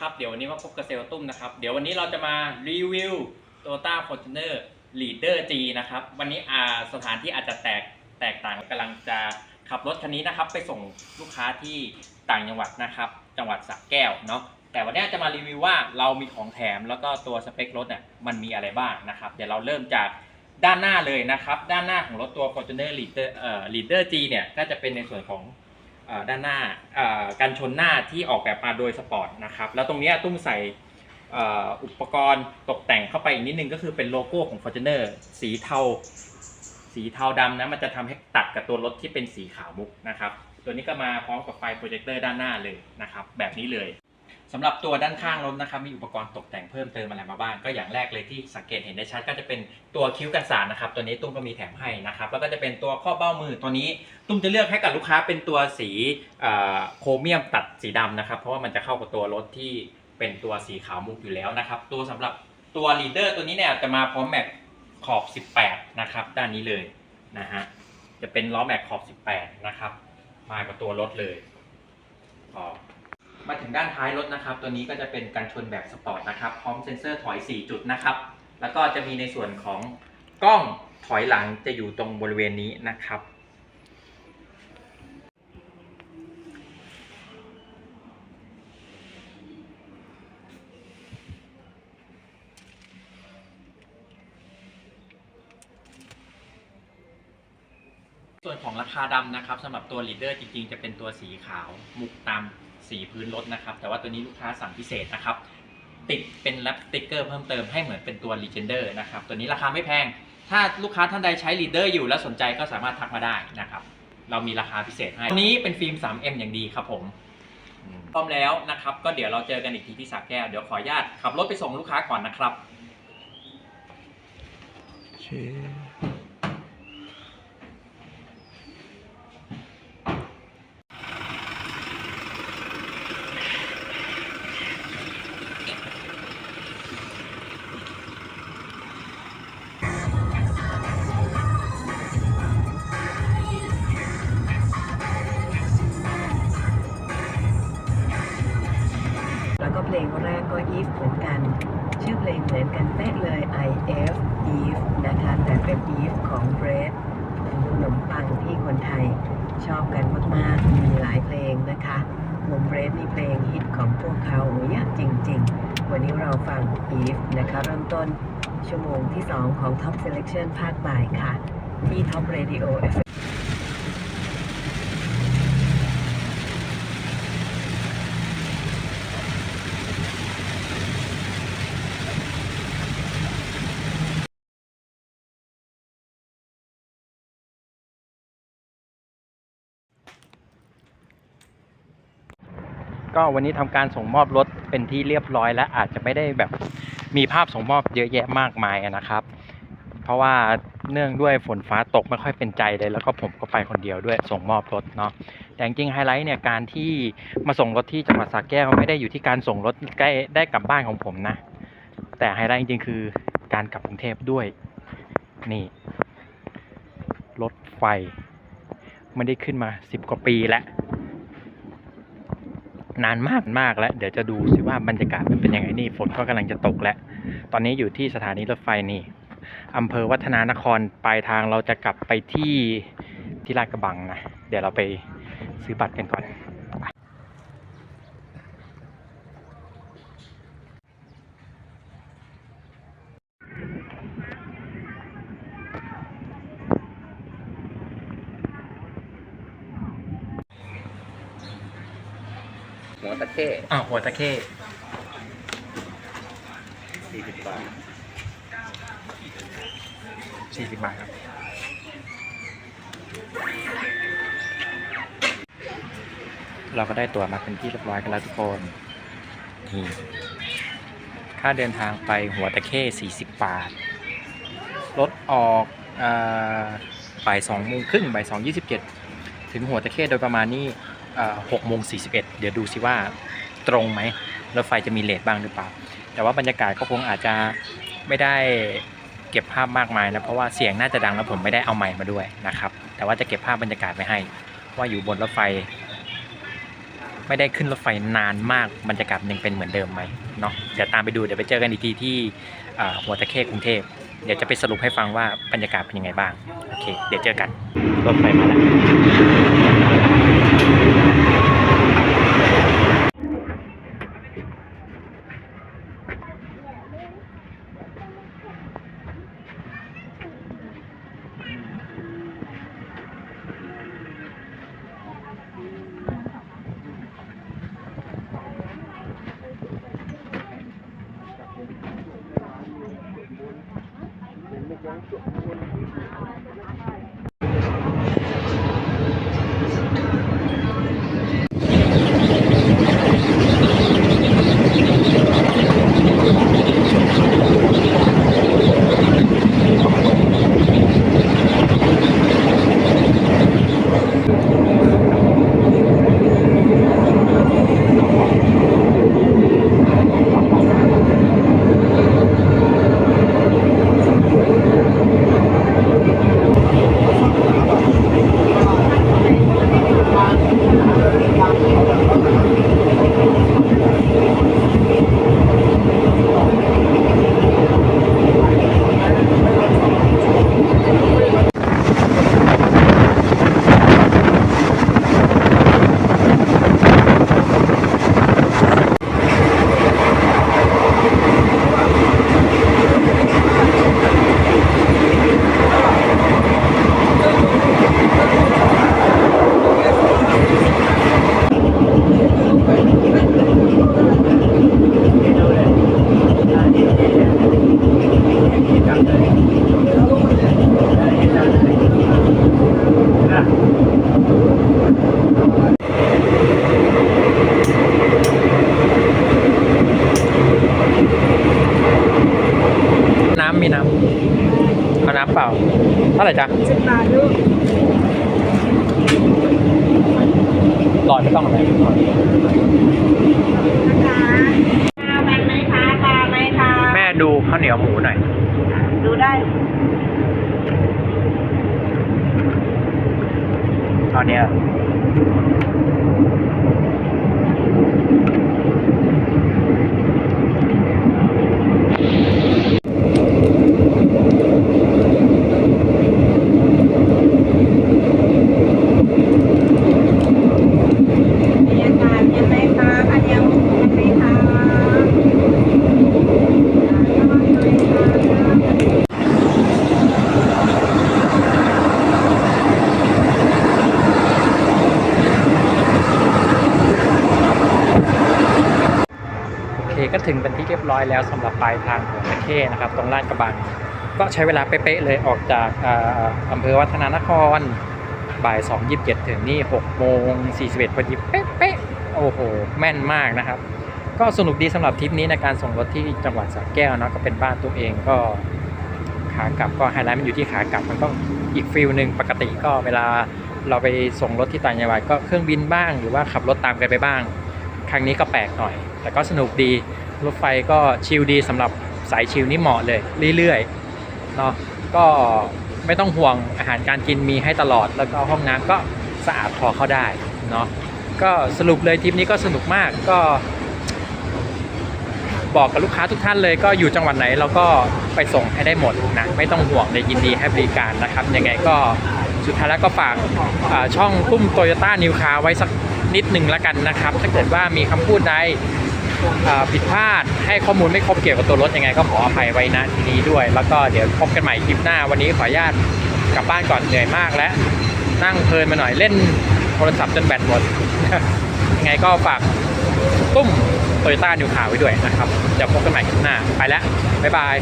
ครับเดี๋ยววันนี้มาพบกับเซลตุ้มนะครับ เดี๋ยววันนี้เราจะมารีวิว Toyota Fortuner Leader G นะครับ วันนี้อ่าสถานที่อาจจะแตกแตกต่างกำลังจะขับรถคันนี้นะครับ ไปส่งลูกค้าที่ต่างจังหวัดนะครับ จังหวัดสระแก้วเนาะแต่วันนี้จะมารีวิวว่าเรามีของแถมแล้วก็ตัวสเปครถเนี่ยมันมีอะไรบ้างนะครับ เดี๋ยวเราเริ่มจากด้านหน้าเลยนะครับ ด้านหน้าของรถตัว Fortuner Leader เอ่อ Leader G เนี่ยก็จะเป็นในส่วนของ ด้านหน้ากันชนหน้าที่ออกแบบมาโดยสปอร์ตนะครับแล้วตรงนี้ตุ้มใส่อุปกรณ์ตกแต่งเข้าไปอีกนิดนึงก็คือเป็นโลโก้ของ Fortuner สีเทา สีเทาดำนะมันจะทำให้ตัดกับตัวรถที่เป็นสีขาวมุกนะครับ ตัวนี้ก็มาพร้อมกับไฟโปรเจคเตอร์ด้านหน้าเลยนะครับ แบบนี้เลย สำหรับตัวด้านข้างรถนะครับมีอุปกรณ์ตกแต่งเพิ่มเติมอะไรมาบ้างก็อย่างแรกเลยที่สังเกตเห็นได้ชัดก็จะเป็นตัวคิ้วกันสาดนะครับตัวนี้ตุ้มก็มีแถมให้นะครับแล้วก็จะเป็นตัวข้อเบ้ามือตัวนี้ ตุ้มจะเลือกให้กับลูกค้าเป็นตัวสีโครเมียมตัดสีดำนะครับเพราะว่ามันจะเข้ากับตัวรถที่เป็นตัวสีขาวมุกอยู่แล้วนะครับตัวสำหรับตัวลีดเดอร์ตัวนี้เนี่ยจะมาพร้อมแม็กขอบ 18 นะครับด้านนี้เลยนะฮะจะเป็นล้อแม็กขอบ 18 นะครับมากับตัวรถเลยพอ มาถึงด้านท้ายรถนะครับ ตัวนี้ก็จะเป็นกันชนแบบสปอร์ตนะครับ พร้อมเซ็นเซอร์ถอย 4 จุดนะครับ แล้วก็จะมีในส่วนของกล้องถอยหลังจะอยู่ตรงบริเวณนี้นะครับ ส่วนของราคาดำนะครับสำหรับตัว Leader จริงๆ จะเป็นตัวสีขาวมุกตาม สีพื้นรถนะครับ แต่ว่าตัวนี้ลูกค้าสั่งพิเศษนะครับ ติดเป็นแรปสติกเกอร์เพิ่มเติมให้เหมือนเป็นตัว Legender นะครับ ตัวนี้ราคาไม่แพง ถ้าลูกค้าท่านใดใช้ Leader อยู่แล้วสนใจก็สามารถทักมาได้นะครับ เรามีราคาพิเศษให้ตัวนี้เป็นฟิล์ม 3M อย่างดีครับผมพร้อมแล้วนะครับ ก็เดี๋ยวเราเจอกันอีกทีที่สระแก้ว เดี๋ยวขออนุญาตขับรถไปส่งลูกค้าก่อนนะครับแชอบกันมาก ๆ มีหลายเพลงนะคะวงเพรสนี่เพลงฮิตของพวกเขาเยอะจริง ๆ วันนี้เราฟังบีฟนะคะ เริ่มต้นชั่วโมงที่ 2 ของ Top Selection ภาคบ่ายค่ะ ที่ Top Radio FM ก็วันนี้ทำการส่งมอบรถเป็นที่เรียบร้อยแล้วอาจจะไม่ได้แบบมีภาพส่งมอบเยอะแยะมากมายนะครับ เพราะว่าเนื่องด้วยฝนฟ้าตกไม่ค่อยเป็นใจเลย แล้วก็ผมก็ไปคนเดียวด้วยส่งมอบรถเนาะแต่จริงไฮไลท์เนี่ยการที่มาส่งรถที่จังหวัดสระแก้วไม่ได้อยู่ที่การส่งรถใกล้ได้กลับบ้านของผมนะ แต่ไฮไลท์จริงๆคือการกลับกรุงเทพด้วยนี่ รถไฟไม่ได้ขึ้นมาสิบกว่าปีแล้ว นานมากมากแล้ว เดี๋ยวจะดูสิว่าบรรยากาศมันเป็นยังไงนี่ฝนก็กำลังจะตกแล้ว ตอนนี้อยู่ที่สถานีรถไฟนี่อำเภอวัฒนานครปลายทางเราจะกลับไปที่ที่ลาดกระบังนะ เดี๋ยวเราไปซื้อบัตรกันก่อน หัวตะเข้อ่าวหัวตะเข้สี่สิบบาทสี่สิบบาทครับเราก็ได้ตั๋วมาเป็นที่เรียบร้อยกันแล้วทุกคนนี่ค่าเดินทางไปหัวตะเข้ 40 บาท รถออกอาบ่ายสองโมงครึ่งบ่ายสองยี่สิบเจ็ดถึงหัวตะเข้โดยประมาณนี้ หกโมงสี่สิบเอ็ดเดี๋ยวดูสิว่าตรงไหมรถไฟจะมีเลทบ้างหรือเปล่า แต่ว่าบรรยากาศก็คงอาจจะไม่ได้เก็บภาพมากมายนะเพราะว่าเสียงน่าจะดังแล้วผมไม่ได้เอาไมค์มาด้วยนะครับ แต่ว่าจะเก็บภาพบรรยากาศไว้ให้ ว่าอยู่บนรถไฟ ไม่ได้ขึ้นรถไฟนานมากบรรยากาศมันยังเป็นเหมือนเดิมไหมเนาะเดี๋ยวตามไปดูเดี๋ยวไปเจอกันอีกทีที่หัวตะเข้กรุงเทพเดี๋ยวจะไปสรุปให้ฟังว่าบรรยากาศเป็นยังไงบ้างโอเค เดี๋ยวเจอกันรถไฟมาแล้ว going to มีน้ำเอาน้ำเปล่าเท่าไหร่จ๊ะสิบบาทลูกหลอดไม่ต้องอะไรนะคะข้าวกันไหมคะปลาไหมคะแม่ดูข้าวเหนียวหมูหน่อย ดูได้ตอนเนี้ย มีอากาศยังไงคะอันยังยังไงคะระวังหน่อยค่ะ โอเค ก็ถึงเป็นที่เรียบร้อยแล้วสำหรับปลายทางของตะเข้นะครับ ตรงลาดกระบัง ก็ใช้เวลาเป๊ะๆเลยออกจากอ่าอำเภอวัฒนานครบ่าย2 27 ถึงนี่6โมง41พอดีเป๊ะๆโอ้โห แม่นมากนะครับ ก็สนุกดีสำหรับทริปนี้ในการส่งรถที่จังหวัดสระแก้วเนาะก็เป็นบ้านตัวเองก็ขากลับก็ไฮไลท์มันอยู่ที่ขากลับมันก็อีกฟิลหนึ่งปกติก็เวลาเราไปส่งรถที่ต่างจังหวัดก็เครื่องบินบ้าง หรือว่าขับรถตามกันไปบ้าง ครั้งนี้ก็แปลกหน่อย แต่ก็สนุกดี รถไฟก็ชิลดีสำหรับสายชิลนี่เหมาะเลย เรื่อยๆเนาะก็ไม่ต้องห่วงอาหารการกินมีให้ตลอด แล้วก็ห้องน้ำก็สะอาดพอเข้าได้เนาะก็สรุปเลยทริปนี้ก็สนุกมากก็ บอกกับลูกค้าทุกท่านเลยก็อยู่จังหวัดไหนเราก็ไปส่งให้ได้หมดนะไม่ต้องห่วงเลยยินดีให้บริการนะครับยังไงก็สุดท้ายแล้วก็ฝากช่องตุ้มโตโยต้านิวคาไว้สัก นิดหนึ่งแล้วกันนะครับ ถ้าเกิดว่ามีคำพูดใดผิดพลาดให้ข้อมูลไม่ครบเกี่ยวกับตัวรถยังไงก็ขออภัยไว้ณที่นี้ด้วย แล้วก็เดี๋ยวพบกันใหม่คลิปหน้า วันนี้ขออนุญาตกลับบ้านก่อนเหนื่อยมากและนั่งเพลินมาหน่อยเล่นโทรศัพท์จนแบตหมดยังไงก็ฝากตุ้มโตโยต้านิวคาวไว้ด้วยนะครับเดี๋ยวพบกันใหม่คลิปหน้าไปแล้วบ๊ายบาย